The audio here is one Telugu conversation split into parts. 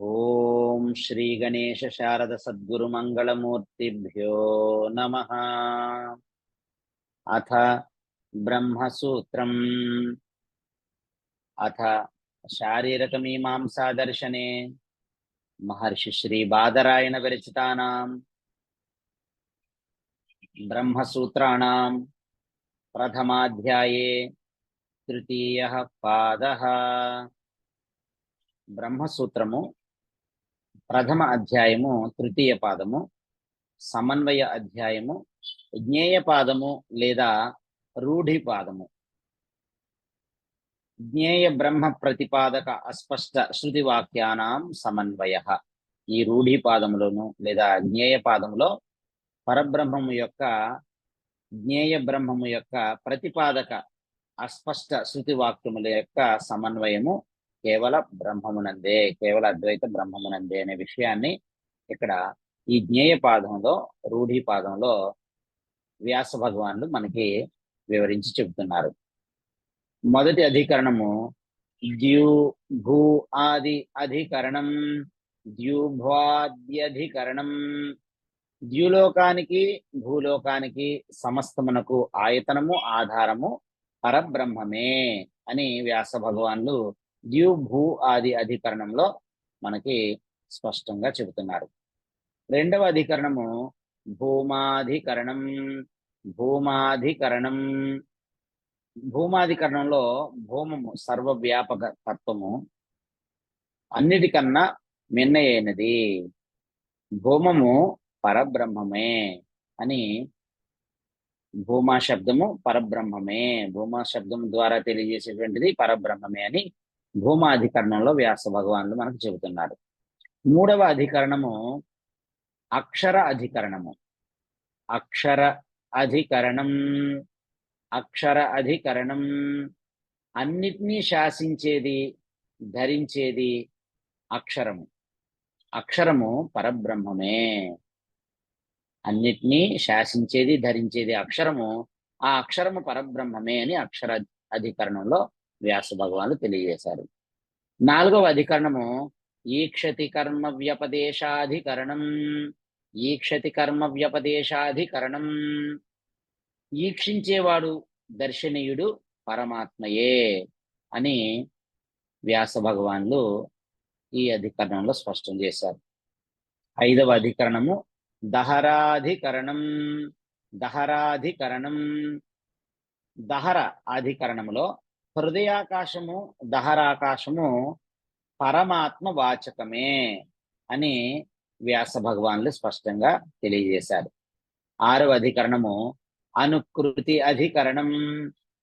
ఓం శ్రీ గణేశ శారద సద్గురు మంగళమూర్తిభ్యో నమ అథ బ్రహ్మసూత్రం అథ శారీరకమీమాంసాదర్శనే మహర్షి శ్రీ బాదరాయణ విరచితానాం బ్రహ్మసూత్రాణం ప్రథమాధ్యాయే తృతీయ పాద బ్రహ్మసూత్రము ప్రథమ అధ్యాయము తృతీయ పాదము సమన్వయ అధ్యాయము జ్ఞేయ పాదము లేదా రూఢి పాదము జ్ఞేయ బ్రహ్మ ప్రతిపాదక అస్పష్ట శృతి వాక్యానాం సమన్వయ। ఈ రూఢి పాదములోను లేదా జ్ఞేయ పాదములో పరబ్రహ్మము యొక్క జ్ఞేయ బ్రహ్మము యొక్క ప్రతిపాదక అస్పష్ట శృతి వాక్యముల యొక్క సమన్వయము కేవల బ్రహ్మమునందే కేవల అద్వైత బ్రహ్మమునందే అనే విషయాన్ని ఇక్కడ ఈ జ్ఞేయ పాదంలో రూఢి పాదంలో వ్యాస భగవానులు మనకి వివరించి చెబుతున్నారు. మొదటి అధికరణము ద్యూ భూ ఆది అధికరణం ద్యూభ్వాద్యధికరణం ద్యులోకానికి భూలోకానికి సమస్తమునకు ఆయతనము ఆధారము పరబ్రహ్మమే అని వ్యాస భగవాన్లు ద్యు భూ ఆది అధికరణంలో మనకి స్పష్టంగా చెబుతున్నారు. రెండవ అధికరణము భూమాధికరణం భూమాధికరణం. భూమాధికరణంలో భూమము సర్వవ్యాపక తత్వము అన్నిటికన్నా మిన్నయైనది. భూమము పరబ్రహ్మమే అని భూమా శబ్దము పరబ్రహ్మమే. భూమా శబ్దం ద్వారా తెలియజేసేటువంటిది పరబ్రహ్మమే అని భూమా అధికరణంలో వ్యాస భగవానులు మనకు చెబుతున్నారు. మూడవ అధికరణము అక్షర అధికరణము. అక్షర అధికరణం అక్షర అధికరణం అన్నిటినీ శాసించేది ధరించేది అక్షరము. అక్షరము పరబ్రహ్మమే. అన్నిటినీ శాసించేది ధరించేది అక్షరము. ఆ అక్షరము పరబ్రహ్మమే అని అక్షర అధికరణంలో వ్యాస భగవానులు తెలియజేశారు. నాలుగవ అధికరణము ఈక్షతి కర్మ వ్యపదేశాధికరణం. ఈక్షతి కర్మ వ్యపదేశాధికరణం. ఈక్షించేవాడు దర్శనీయుడు పరమాత్మయే అని వ్యాస భగవాన్లు ఈ అధికరణంలో స్పష్టం చేశారు. ఐదవ అధికరణము దహరాధికరణం దహరాధికరణం. దహర అధికరణములో హృదయాకాశము దహరాకాశము పరమాత్మ వాచకమే అని వ్యాస భగవాన్లు స్పష్టంగా తెలియజేశారు. ఆరవ అధికరణము అనుకృతి అధికరణం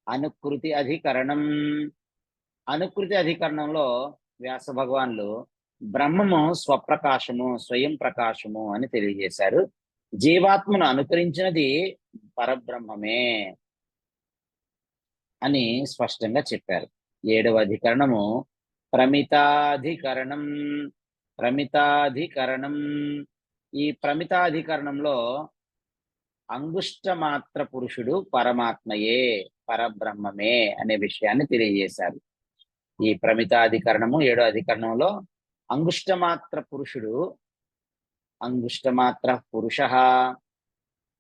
అనుకృతి అధికరణం. అనుకృతి అధికరణంలో వ్యాస భగవాన్లు బ్రహ్మము స్వప్రకాశము స్వయం ప్రకాశము అని తెలియజేశారు. జీవాత్మను అనుకరించినది పరబ్రహ్మమే అని స్పష్టంగా చెప్పారు. ఏడవ అధికరణము ప్రమితాధికరణం ప్రమితాధికరణం. ఈ ప్రమితాధికరణంలో అంగుష్ట మాత్ర పురుషుడు పరమాత్మయే పరబ్రహ్మమే అనే విషయాన్ని తెలియజేశారు. ఈ ప్రమితాధికరణము ఏడో అధికరణంలో అంగుష్టమాత్ర పురుషుడు అంగుష్టమాత్ర పురుష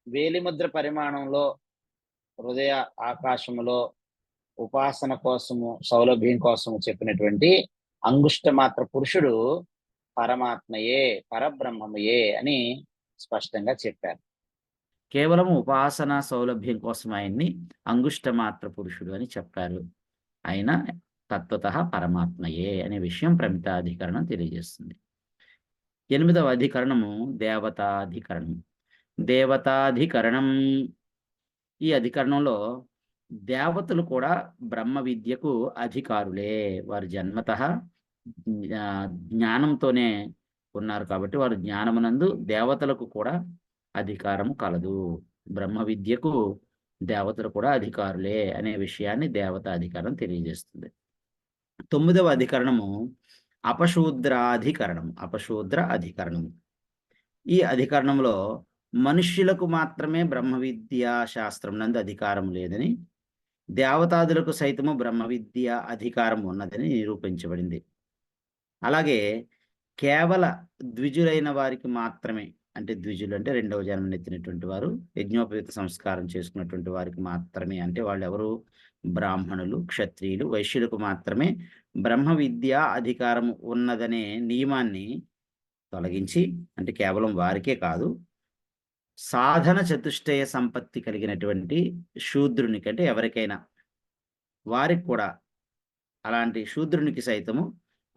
వేలిముద్ర పరిమాణంలో హృదయ ఆకాశములో ఉపాసన కోసము సౌలభ్యం కోసము చెప్పినటువంటి అంగుష్టమాత్ర పురుషుడు పరమాత్మయే పరబ్రహ్మమయే అని స్పష్టంగా చెప్పారు. కేవలం ఉపాసన సౌలభ్యం కోసం ఆయన్ని అంగుష్టమాత్ర పురుషుడు అని చెప్పారు. ఆయన తత్వత పరమాత్మయే అనే విషయం ప్రమితాధికరణం తెలియజేస్తుంది. ఎనిమిదవ అధికరణము దేవతాధికరణం. దేవతాధికరణం ఈ అధికరణంలో దేవతలు కూడా బ్రహ్మ విద్యకు అధికారులే. వారి జన్మత జ్ఞానంతోనే ఉన్నారు కాబట్టి వారు జ్ఞానమునందు దేవతలకు కూడా అధికారం కలదు. బ్రహ్మ విద్యకు దేవతలు కూడా అధికారులే అనే విషయాన్ని దేవత అధికారం తెలియజేస్తుంది. తొమ్మిదవ అధికరణము అపశూద్రాధికరణం అపశూద్ర అధికరణం ఈ అధికరణంలో మనుష్యులకు మాత్రమే బ్రహ్మ విద్యా శాస్త్రం నందు అధికారం లేదని దేవతాదులకు సైతము బ్రహ్మ విద్య అధికారం ఉన్నదని నిరూపించబడింది. అలాగే కేవల ద్విజులైన వారికి మాత్రమే అంటే ద్విజులు అంటే రెండవ జన్మనెత్తినటువంటి వారు యజ్ఞోపయుక్త సంస్కారం చేసుకున్నటువంటి వారికి మాత్రమే. అంటే వాళ్ళు ఎవరు? బ్రాహ్మణులు క్షత్రియులు వైశ్యులకు మాత్రమే బ్రహ్మ విద్య అధికారం ఉన్నదనే నియమాన్ని తొలగించి అంటే కేవలం వారికే కాదు సాధన చతుష్టయ సంపత్తి కలిగినటువంటి శూద్రునికి అంటే ఎవరికైనా వారికి కూడా అలాంటి శూద్రునికి సైతము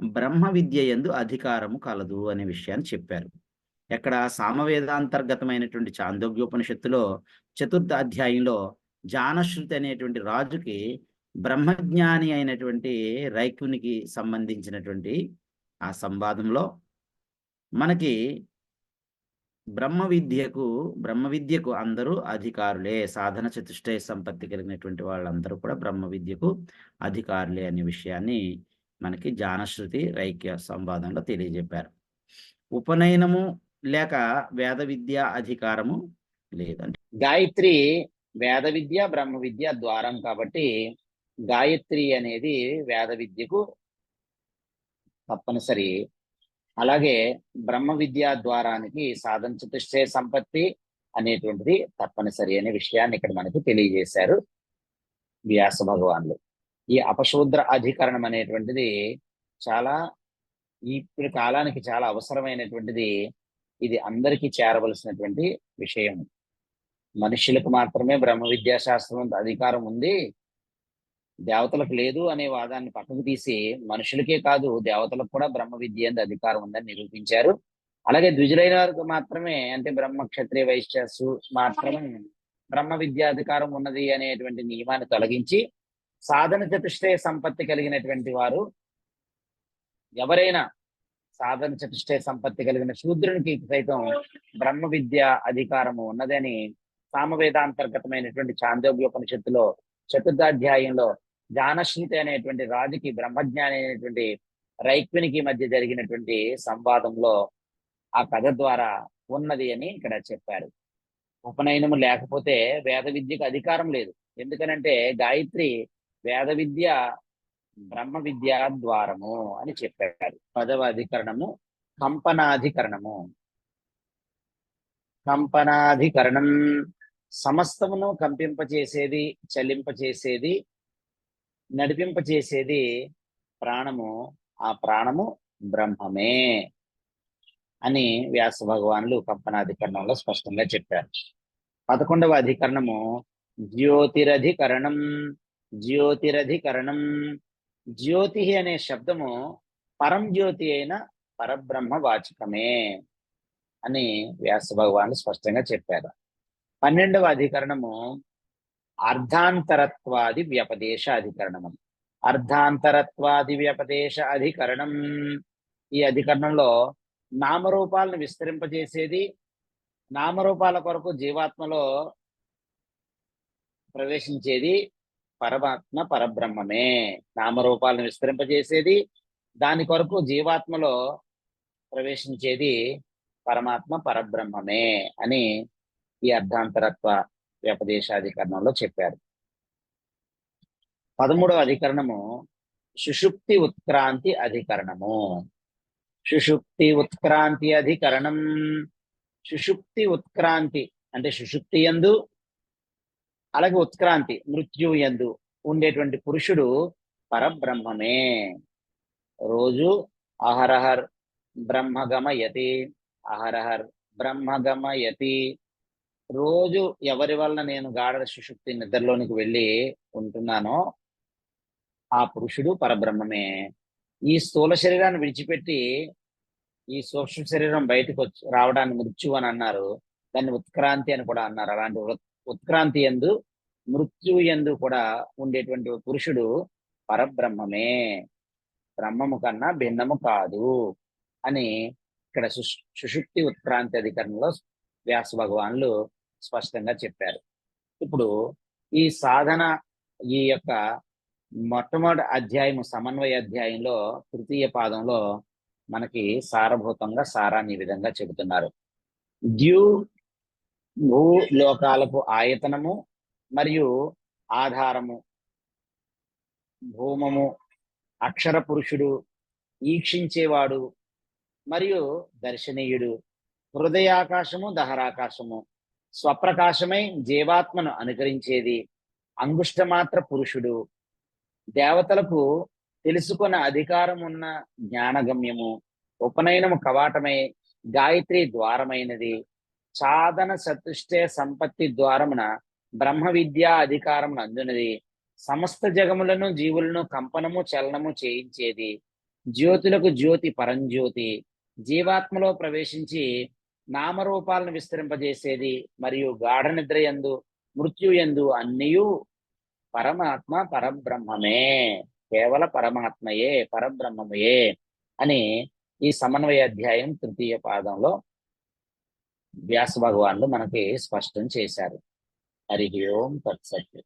బ్రహ్మ విద్య యందు అధికారము కలదు అనే విషయాన్ని చెప్పారు. ఎక్కడ సామవేదాంతర్గతమైనటువంటి చాందోగ్యోపనిషత్తులో చతుర్థ అధ్యాయంలో జానశ్రుతి అనేటువంటి రాజుకి బ్రహ్మజ్ఞాని అయినటువంటి రైకునికి సంబంధించినటువంటి ఆ సంవాదంలో మనకి బ్రహ్మ విద్యకు బ్రహ్మ విద్యకు అందరూ అధికారులే. సాధన చతుష్టయ సంపత్తి కలిగినటువంటి వాళ్ళందరూ కూడా బ్రహ్మ విద్యకు అధికారులే అనే విషయాన్ని మనకి జానశ్రుతి రైక్య సంవాదంలో తెలియజెప్పారు. ఉపనయనము లేక వేద విద్య అధికారము లేదండి. గాయత్రి వేద విద్య బ్రహ్మ విద్య ద్వారం కాబట్టి గాయత్రి అనేది వేద విద్యకు తప్పనిసరి. అలాగే బ్రహ్మ విద్యా ద్వారానికి సాధన చతుష్టయ సంపత్తి అనేటువంటిది తప్పనిసరి అనే విషయాన్ని ఇక్కడ మనకు తెలియజేశారు వ్యాస భగవాన్లు. ఈ అపశూద్ర అధికరణం అనేటువంటిది చాలా ఇప్పుడు కాలానికి చాలా అవసరమైనటువంటిది ఇది అందరికీ చేరవలసినటువంటి విషయం. మనుషులకు మాత్రమే బ్రహ్మ విద్యా శాస్త్రం అధికారం ఉంది. దేవతలకు లేదు అనే వాదాన్ని పక్కకు తీసి మనుషులకే కాదు దేవతలకు కూడా బ్రహ్మ విద్య అంత అధికారం ఉందని నిరూపించారు. అలాగే ద్విజులైన వారికి మాత్రమే అంటే బ్రహ్మ క్షత్రియ వైశ్యసు మాత్రమే బ్రహ్మ విద్యా అధికారం ఉన్నది అనేటువంటి నియమాన్ని తొలగించి సాధన చతుష్టయ సంపత్తి కలిగినటువంటి వారు ఎవరైనా సాధన చతుష్టయ సంపత్తి కలిగిన శూద్రునికి సైతం బ్రహ్మ విద్య అధికారము ఉన్నదని సామవేదాంతర్గతమైనటువంటి చాందోగ్యోపనిషత్తులో చతుర్థాధ్యాయంలో జానశ్రుతి అనేటువంటి రాజుకి బ్రహ్మజ్ఞాని అనేటువంటి రైక్వినికి మధ్య జరిగినటువంటి సంవాదంలో ఆ కథ ద్వారా ఉన్నది అని ఇక్కడ చెప్పారు. ఉపనయనము లేకపోతే వేద విద్యకు అధికారం లేదు. ఎందుకనంటే గాయత్రి వేద విద్య బ్రహ్మ విద్యా ద్వారము అని చెప్పారు. పదవ అధికరణము కంపనాధికరణము. కంపనాధికరణం సమస్తమును కంపింపచేసేది చలింపచేసేది నడిపింపచేసేది ప్రాణము ఆ ప్రాణము బ్రహ్మమే అని వ్యాస భగవానులు కంపనాధికరణంలో స్పష్టంగా చెప్పారు. పదకొండవ అధికరణము జ్యోతిరధికరణం జ్యోతిరధికరణం జ్యోతి అనే శబ్దము పరం జ్యోతి అయిన పరబ్రహ్మ వాచకమే అని వ్యాస భగవానులు స్పష్టంగా చెప్పారు. పన్నెండవ అధికరణము అర్ధాంతరత్వాది వ్యపదేశ అధికరణము. అర్ధాంతరత్వాది వ్యపదేశ అధికరణం ఈ అధికరణంలో నామరూపాలను విస్తరింపజేసేది నామరూపాల కొరకు జీవాత్మలో ప్రవేశించేది పరమాత్మ పరబ్రహ్మమే. నామరూపాలను విస్తరింపజేసేది దాని కొరకు జీవాత్మలో ప్రవేశించేది పరమాత్మ పరబ్రహ్మమే అని ఈ అర్ధాంతరత్వ వ్యపదేశాధికరణంలో చెప్పారు. పదమూడవ అధికరణము సుషుప్తి ఉత్క్రాంతి అధికరణము. సుషుప్తి ఉత్క్రాంతి అధికరణం. సుషుప్తి ఉత్క్రాంతి అంటే సుషుప్తి ఎందు అలాగే ఉత్క్రాంతి మృత్యు ఎందు ఉండేటువంటి పురుషుడు పరబ్రహ్మమే. రోజు అహరహర్ బ్రహ్మగమయతి అహరహర్ బ్రహ్మగమయతి. రోజు ఎవరి వలన నేను గాఢ సుషుప్తి నిద్రలోనికి వెళ్ళి ఉంటున్నానో ఆ పురుషుడు పరబ్రహ్మమే. ఈ స్థూల శరీరాన్ని విడిచిపెట్టి ఈ సూక్ష్మ శరీరం బయటకు వచ్చి రావడానికి మృత్యు అని అన్నారు. దాన్ని ఉత్క్రాంతి అని కూడా అన్నారు. అలాంటి ఉత్క్రాంతి ఎందు మృత్యు ఎందు కూడా ఉండేటువంటి పురుషుడు పరబ్రహ్మమే. బ్రహ్మము కన్నా భిన్నము కాదు అని ఇక్కడ సుష్- సుషుప్తి ఉత్క్రాంతి అధికరణలో వ్యాస భగవాన్లు స్పష్టంగా చెప్పారు. ఇప్పుడు ఈ సాధన ఈ యొక్క మొట్టమొదటి అధ్యాయము సమన్వయ అధ్యాయంలో తృతీయ పాదంలో మనకి సారభూతంగా సారాన్ని ఈ విధంగా చెబుతున్నారు. ద్యు భూ లోకాలకు ఆయతనము మరియు ఆధారము. భూమము అక్షర పురుషుడు ఈక్షించేవాడు మరియు దర్శనీయుడు. హృదయాకాశము దహరాకాశము. స్వప్రకాశమై జీవాత్మను అనుకరించేది అంగుష్టమాత్ర పురుషుడు. దేవతలకు తెలుసుకున్న అధికారం ఉన్న జ్ఞానగమ్యము. ఉపనయనము కవాటమై గాయత్రి ద్వారమైనది. సాధన చతుష్టే సంపత్తి ద్వారమున బ్రహ్మ విద్యా అధికారమును అందునది సమస్త జగములను జీవులను కంపనము చలనము చేయించేది. జ్యోతులకు జ్యోతి పరంజ్యోతి. జీవాత్మలో ప్రవేశించి నామరూపాలను విస్తరింపజేసేది. మరియు గాఢ నిద్ర యందు మృత్యు యందు అన్నియు పరమాత్మ పరబ్రహ్మమే. కేవల పరమాత్మయే పరబ్రహ్మమయే అని ఈ సమన్వయ అధ్యాయం తృతీయ పాదంలో వ్యాస భగవాన్లు మనకి స్పష్టం చేశారు. హరి ఓం తత్సత్యం